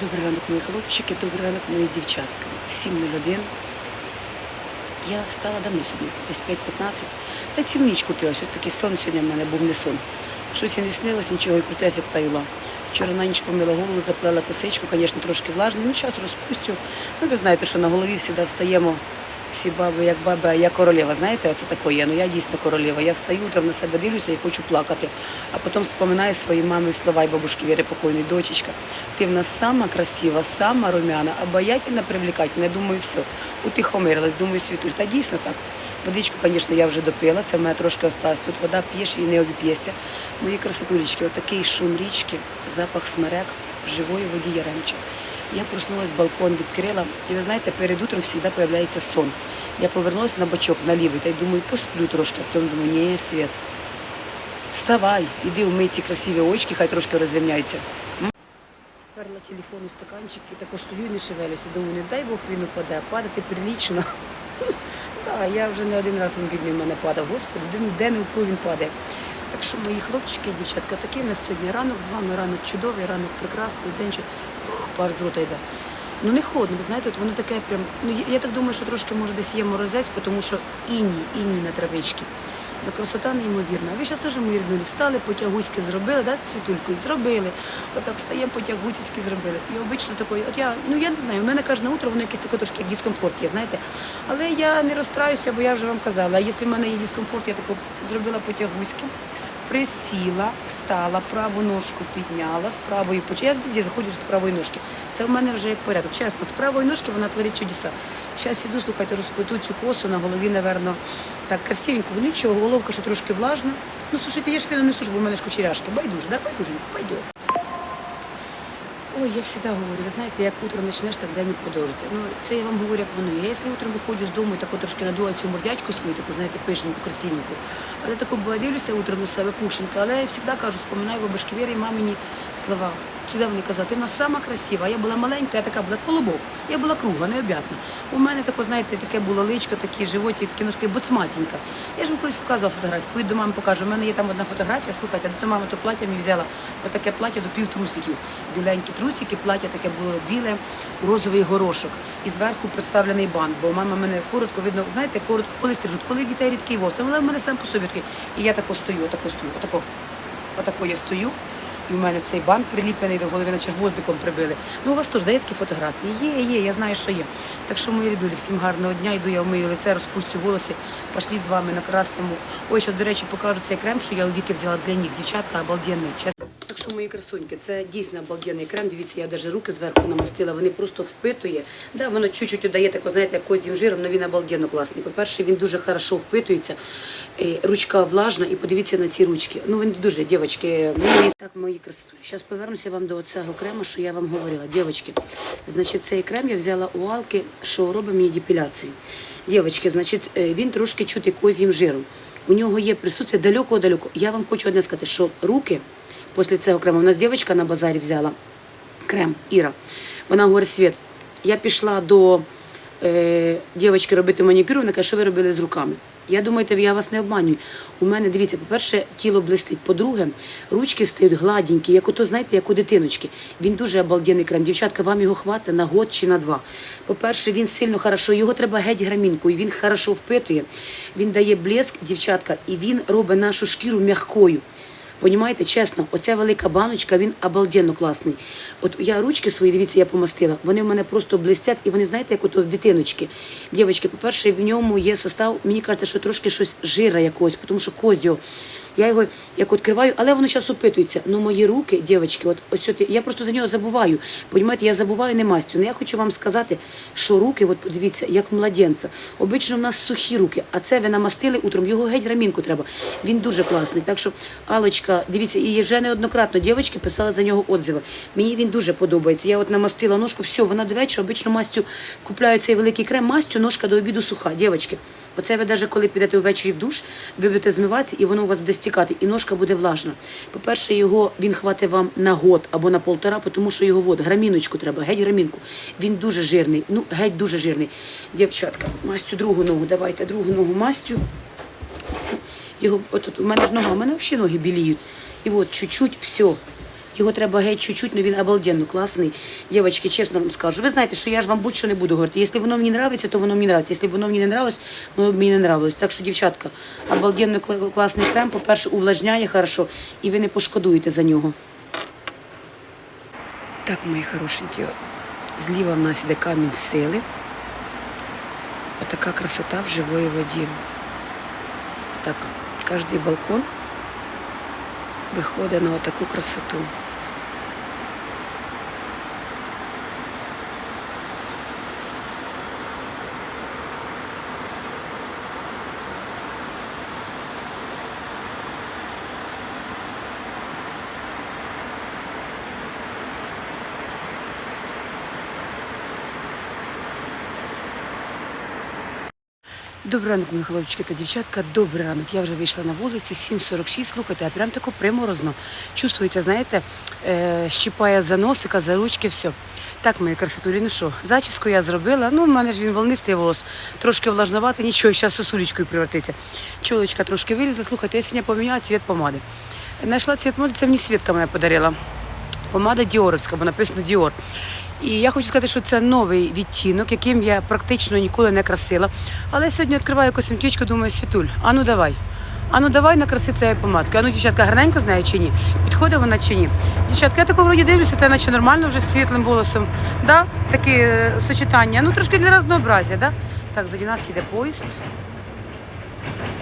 Добрий ранок, мої хлопчики, добрий ранок, мої дівчатка. 7.01. Я встала давно сьогодні, десь 5-15. Та цілу ніч крутила, щось таке сон сьогодні в мене був не сон. Щось і не снилось, нічого, і крутилася, як таюла. Вчора на ніч помила голову, заплела косичку, звісно, трошки влажний. Ну, час розпустю. Ну, ви знаєте, що на голові завжди встаємо всі баби, як баби, а я королева. Знаєте, оце таке є. Ну я дійсно королева. Я встаю, там на себе дивлюся і хочу плакати. А потім вспоминаю свої мами слова і бабушки Віри покойної дочечка. Ти в нас сама красива, сама румяна, обаятельна, привлекательна. Я думаю, все, утихомирилась, думаю, світуль. Та дійсно так. Водичку, звісно, я вже допила, це в мене трошки осталось. Тут вода п'єш і не обіп'єшся. Мої красотулечки, отакий шум річки, запах смерек, живої воді Яремча. Я проснулась, балкон відкрила, і ви знаєте, перед утром завжди з'являється сон. Я повернулася на бочок на лівий, та й думаю, посплю трошки, а потім думаю, ні, Світ, вставай, іди вмий ці красиві очки, хай трошки розрівняються. Вперла телефон у стаканчик і так стою і не шевелюся. Думаю, не дай Бог він упаде, падати прилічно. Так, я вже не один раз він в мене падав. Господи, де, не впав, він падає. Так що, мої хлопчики і дівчатка, такий у нас сьогодні ранок з вами, ранок чудовий, ранок прекрасний, день, пар з рота йде. Ну не холодно, ви знаєте, от воно таке прям. Ну я, так думаю, що трошки може десь є морозець, тому що іній, іній на травичці. Ну, красота неймовірна. Ви зараз теж мої ріднулі встали, потягуськи зробили, да, з світулькою зробили. Отак встаємо, потягуськи зробили. І обично такої, от я, ну я не знаю, у мене кожне утро воно якесь таке трошки дискомфорт є, знаєте. Але я не розстраюся, бо я вже вам казала. Якщо в мене є дискомфорт, я тако зробила потягуськи присіла, встала, праву ножку підняла, з правої поч... Я звідси заходжу з правої ножки. Це в мене вже як порядок. Чесно, з правої ножки вона творить чудеса. Зараз іду, слухайте, розплету цю косу на голові, напевно, так красивенько. Нічого, головка ще трошки влажна. Ну, слушайте, я ж фіном не сушу, бо в мене ж кучеряшки. Байдуже, да? Байдуженько, пойдет. Ой, я завжди говорю, ви знаєте, як утро почнеш, так день і продовжиться. Ну, це я вам говорю, як воно є. Я якщо утром виходжу з дому і тако трошки надула цю мордячку свою, таку, знаєте, пишеньку, красивеньку. Але тако буває, дивлюся утром на себе пушенька. Але я завжди кажу, споминаю бабушки Віри і мамині слова. Завжди вони казали, ти в сама красива. Я була маленька, я така була колобок. Я була кругла, необ'ятна. У мене тако, знаєте, таке було личко, такі животі, такі ножки, боцматінька. Я ж вам колись показувала фотографію, поїду до мами покажу. У мене є там одна фотографія, слухайте, до мами то плаття мені взяла отаке плаття до пів трусиків. Біленькі трусики, плаття таке було біле, розовий горошок. І зверху представлений бант, бо мама мене коротко видно, знаєте, коротко, коли стрижуть, коли дітей рідкий волос, але в мене сам по собі такий. І я тако стою, отако стою, отако, отако я стою. І в мене цей бант приліплений до голови, наче гвоздиком прибили. Ну, у вас теж дає такі фотографії? Є, є, я знаю, що є. Так що, мої рідулі, всім гарного дня. Йду я вмию лице, розпустю волоси, пошли з вами накрасимо. Ой, зараз, до речі, покажу цей крем, що я у Віки взяла для них. Дівчатка, обалденний. Що, мої красуньки, це дійсно обалденний крем. Дивіться, я навіть руки зверху намастила, вони просто впитує. Да, воно чуть-чуть дає тако, знаєте, як козім жиром, але він обалденно класний. По-перше, він дуже хорошо впитується. Е, Ручка влажна, і подивіться на ці ручки. Ну, він дуже, дівчатки, ну, так, мої красотулі. Зараз повернуся вам до цього крему, що я вам говорила. Дівчатки, значить, цей крем я взяла у Алки, що робить мені депіляцію. Дівчатки, значить, е, він трошки чути козім жиром. У нього є присутствие далеко-далеко. Я вам хочу одне сказати, що руки після цього крему, у нас дівчинка на базарі взяла крем Іра. Вона говорить, Світ, я пішла до е, дівчинки робити манікюр, вона каже, що ви робили з руками. Я думаю, я вас не обманюю. У мене, дивіться, по-перше, тіло блистить. По-друге, ручки стають гладенькі, як ото, знаєте, як у дитиночки. Він дуже обалденний крем. Дівчатка, вам його хватить на год чи на два. По-перше, він сильно хорошо, його треба геть грамінкою, він хорошо впитує, він дає блеск, дівчатка, і він робить нашу шкіру м'якою. Понімаєте, чесно, оця велика баночка, він обалденно класний. От я ручки свої, дивіться, я помастила. Вони в мене просто блистять, і вони, знаєте, як ото в дитиночки. Дівчатки, по-перше, в ньому є состав, мені кажеться, що трошки щось жира якогось, тому що козьо. Я його як відкриваю, але воно зараз опитується. Ну мої руки, дівчатки, от ось от, я просто за нього забуваю. Понімаєте, я забуваю не мастю. Ну я хочу вам сказати, що руки, от подивіться, як в младенця. Обично в нас сухі руки, а це ви намастили утром. Його геть рамінку треба. Він дуже класний. Так що, Алочка, дивіться, і вже неоднократно дівчатки писали за нього отзиви. Мені він дуже подобається. Я от намастила ножку, все, вона до вечора обично мастю купляю цей великий крем, мастю, ножка до обіду суха. Дівчатки, Оце ви навіть коли підете ввечері в душ, ви будете змиватися, і воно у вас буде стікати, і ножка буде влажна. По-перше, його він хватить вам на год або на полтора, тому що його от, граміночку треба, геть грамінку. Він дуже жирний, ну геть дуже жирний. Дівчатка, мастю другу ногу, давайте другу ногу мастю. Його, от, от, у мене ж нога, у мене взагалі ноги біліють. І от чуть-чуть, все. Його треба геть чуть-чуть, але він обалденно класний. Дівчатки, чесно вам скажу. Ви знаєте, що я ж вам будь-що не буду говорити. Якщо воно мені нравиться, то воно мені нравиться. Якщо воно мені не нравилось, воно мені не нравилось. Так що, дівчатка, обалденно класний крем. По-перше, увлажняє хорошо, і ви не пошкодуєте за нього. Так, мої хорошенькі, зліва в нас іде камінь сили. Отака красота в живої воді. Так, кожний балкон виходить на отаку красоту. Добрий ранок, мої хлопчики та дівчатка. Добрий ранок. Я вже вийшла на вулицю, 7.46, слухайте, а прям тако приморозно. Чувствується, знаєте, е, щипає за носика, за ручки, все. Так, мої красотулі, ну що, зачіску я зробила. Ну, в мене ж він волнистий волос, трошки влажноватий, нічого, зараз сосулечкою превратиться. Чолочка трошки вилізла. Слухайте, я сьогодні поміняла цвіт помади. Знайшла цвіт моди, це мені Світка моя подарила. Помада Діоровська, бо написано Діор. І я хочу сказати, що це новий відтінок, яким я практично ніколи не красила. Але сьогодні відкриваю косметичку, думаю, Світуль, а ну давай. А ну давай накраси цією помадкою. А ну, дівчатка, гарненько знає чи ні? Підходить вона чи ні? Дівчатка, я тако вроді дивлюся, та наче нормально вже з світлим волосом. Да? Таке сочетання. Ну трошки для разнообразя, да? Так, заді нас їде поїзд.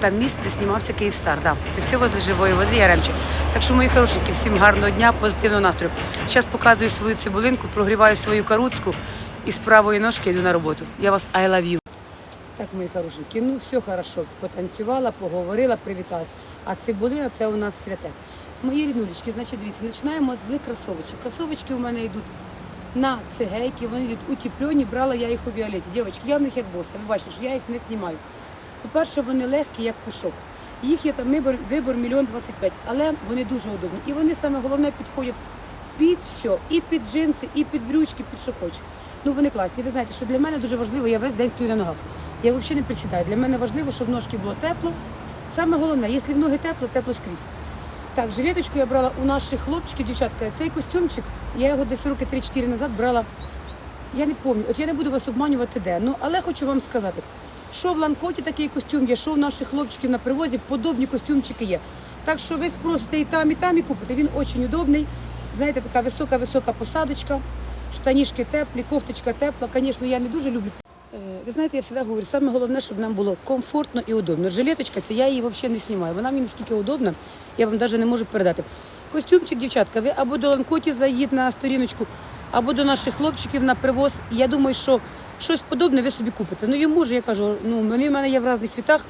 Там міст, де знімався Київстар. Да. Це все возле живої води Яремче. Так що, мої хорошенькі, всім гарного дня, позитивного настрою. Зараз показую свою цибулинку, прогріваю свою каруцьку і з правої ножки йду на роботу. Я вас I love you. Так, мої хорошенькі, ну все хорошо. Потанцювала, поговорила, привіталась. А цибулина це у нас святе. Мої ріднулечки, значить, дивіться, починаємо з кросовочок. Кросовочки у мене йдуть на цигейки, вони йдуть утеплені, брала я їх у Віолеті. Дівчатки, я в них як боса. Ви бачите, що я їх не знімаю. По-перше, вони легкі, як пушок. Їх є там вибор, вибор мільйон двадцять п'ять, але вони дуже удобні. І вони саме головне підходять під все, і під джинси, і під брючки, під що хочеш. Ну вони класні. Ви знаєте, що для мене дуже важливо, я весь день стою на ногах. Я взагалі не присідаю. Для мене важливо, щоб ножки було тепло. Саме головне, якщо в ноги тепло, тепло скрізь. Так, жилеточку я брала у наших хлопчиків, дівчатка. Цей костюмчик, я його десь роки 3-4 назад брала я не пам'ятаю, от я не буду вас обманювати де. Ну але хочу вам сказати, що в ланкоті такий костюм є, що в наших хлопчиків на привозі подобні костюмчики є. Так що ви спросите і там, і там, і купите. Він дуже удобний. Знаєте, така висока-висока посадочка, штанішки теплі, кофточка тепла. Звісно, я не дуже люблю. Е, Ви знаєте, я завжди говорю, саме головне, щоб нам було комфортно і удобно. Жилеточка, це я її взагалі не знімаю. Вона мені наскільки удобна, я вам навіть не можу передати. Костюмчик, дівчатка, ви або до ланкоті заїдь на сторіночку, або до наших хлопчиків на привоз. Я думаю, що щось подобне ви собі купите. Ну йому ж я кажу, ну вони в мене є в різних світах,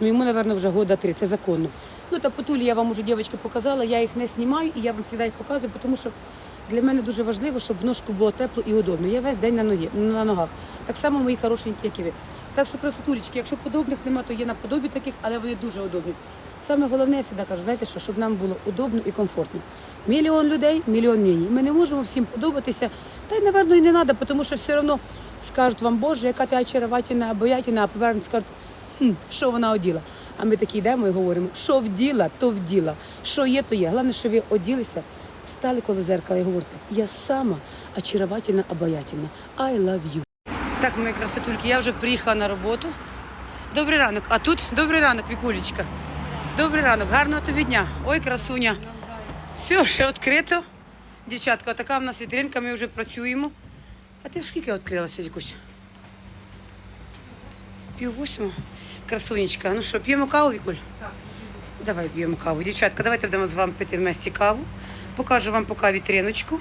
ну йому, мабуть, вже года три, це законно. Ну та потулі я вам уже дівчатки показала, я їх не знімаю і я вам завжди їх показую, тому що для мене дуже важливо, щоб в ножку було тепло і удобно. Я весь день на, ногі, на ногах. Так само мої хорошенькі, як і ви. Так що красотулечки, якщо подобних нема, то є наподобі таких, але вони дуже удобні. Саме головне, я завжди кажу, знаєте що, щоб нам було удобно і комфортно. Мільйон людей, мільйон мнень. Ми не можемо всім подобатися. Та й, напевно, і не треба, тому що все одно скажуть вам, Боже, яка ти очаровательна, обаятельна, а повернуть скажуть, хм, що вона оділа. А ми такі йдемо і говоримо, що вділа, то вділа. Що є, то є. Головне, що ви оділися, стали коло зеркала і говорите, я сама очаровательна, обаятельна. I love you. Так, мої красотульки, я вже приїхала на роботу. Добрий ранок. А тут добрий ранок, Вікулечка. Добрий ранок, гарного тобі дня. Ой, красуня. Все, вже відкрито. Дівчатка, така в нас вітринка, ми вже працюємо. А ти скільки відкрилася, Вікусь? Пів восьмого. Красунечка. Ну що, п'ємо каву, Вікуль? Так. Давай п'ємо каву. Дівчатка, давайте будемо з вами пити вместе каву. Покажу вам поки вітриночку.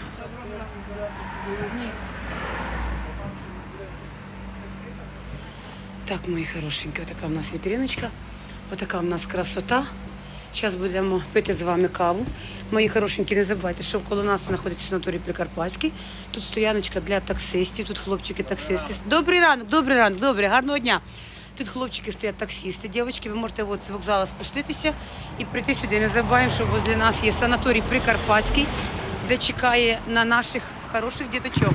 Так, мої хорошенькі, отака в нас вітриночка, отака в нас красота. Зараз будемо пити з вами каву. Мої хорошенькі, не забувайте, що коло нас знаходиться санаторій Прикарпатський. Тут стояночка для таксистів, тут хлопчики-таксисти. Добрий ранок, добрий ранок, добрий, гарного дня. Тут хлопчики стоять таксисти, дівчатки, ви можете от з вокзалу спуститися і прийти сюди. Не забуваємо, що возле нас є санаторій Прикарпатський, де чекає на наших хороших діточок.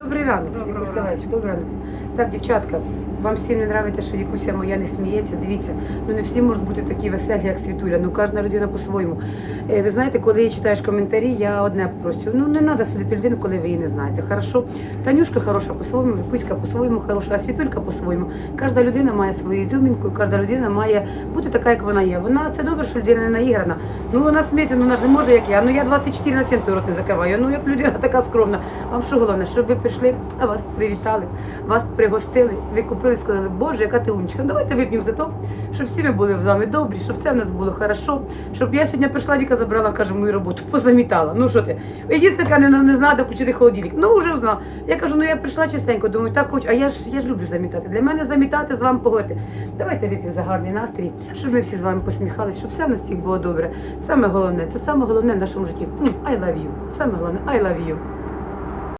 Добрий ранок. Добрий ранок. Добрий ранок. Так, дівчатка, вам всім не нравиться, що Вікуся моя не сміється. Дивіться, ну не всі можуть бути такі веселі, як Світуля. Ну кожна людина по-своєму. Е, Ви знаєте, коли читаєш коментарі, я одне просю. Ну не треба судити людину, коли ви її не знаєте. Хорошо, Танюшка хороша по-своєму, Вікуська по-своєму хороша, а Світулька по-своєму. Кожна людина має свою ізюмінку, кожна людина має бути така, як вона є. Вона це добре, що людина не наіграна. Ну вона сміється, ну вона ж не може, як я. Ну я 24 на 7 той рот не закриваю. Ну як людина така скромна. Вам що головне, щоб ви прийшли, а вас привітали, вас пригостили, ви купили, сказали, Боже, яка ти умничка. Ну, давайте вип'ємо за то, щоб всі ми були з вами добрі, щоб все в нас було хорошо. Щоб я сьогодні прийшла, Віка забрала, каже, мою роботу, позамітала. Ну що ти? Єдине, не, не знала, де включити холодильник. Ну вже знала. Я кажу, ну я прийшла частенько, думаю, так хочу, а я ж я ж люблю замітати. Для мене замітати з вами поговорити. Давайте вип'ємо за гарний настрій, щоб ми всі з вами посміхалися, щоб все в нас всіх було добре. Саме головне, це саме головне в нашому житті. I love you. Саме головне, I love you.